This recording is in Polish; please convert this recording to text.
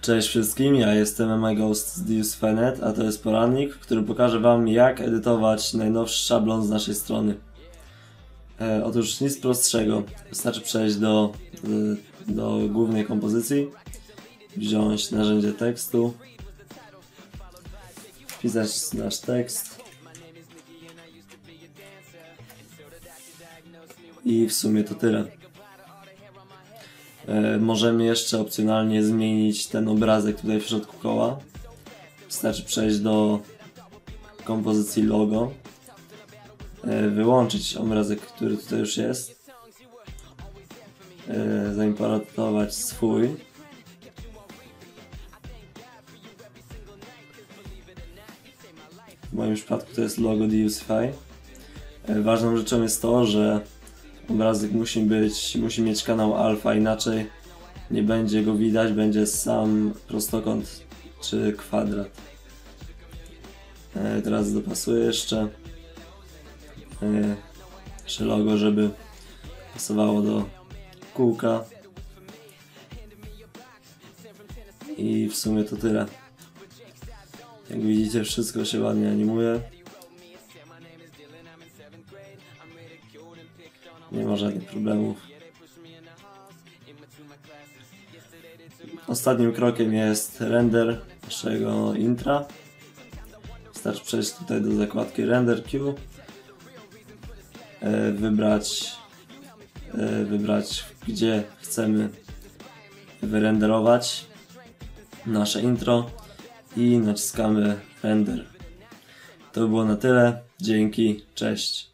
Cześć wszystkim, ja jestem My Ghost z DeusFenet, a to jest poradnik, w którym pokażę Wam jak edytować najnowszy szablon z naszej strony. E, otóż nic prostszego, wystarczy przejść do, y, do głównej kompozycji, wziąć narzędzie tekstu, wpisać nasz tekst i w sumie to tyle. E, Możemy jeszcze opcjonalnie zmienić ten obrazek tutaj w środku koła. Wystarczy przejść do kompozycji logo, e, wyłączyć obrazek, który tutaj już jest, e, zaimportować swój. W moim przypadku to jest logo Deusify. Ważną rzeczą jest to, że obrazek musi być, musi mieć kanał alfa, inaczej nie będzie go widać, będzie sam prostokąt czy kwadrat. E, teraz dopasuję jeszcze e, jeszcze logo, żeby pasowało do kółka. I w sumie to tyle. Jak widzicie, wszystko się ładnie animuje. Nie ma żadnych problemów. Ostatnim krokiem jest render naszego intra. Wystarczy przejść tutaj do zakładki Render Queue, e, wybrać, e, wybrać gdzie chcemy wyrenderować nasze intro i naciskamy render. To by było na tyle. Dzięki, cześć.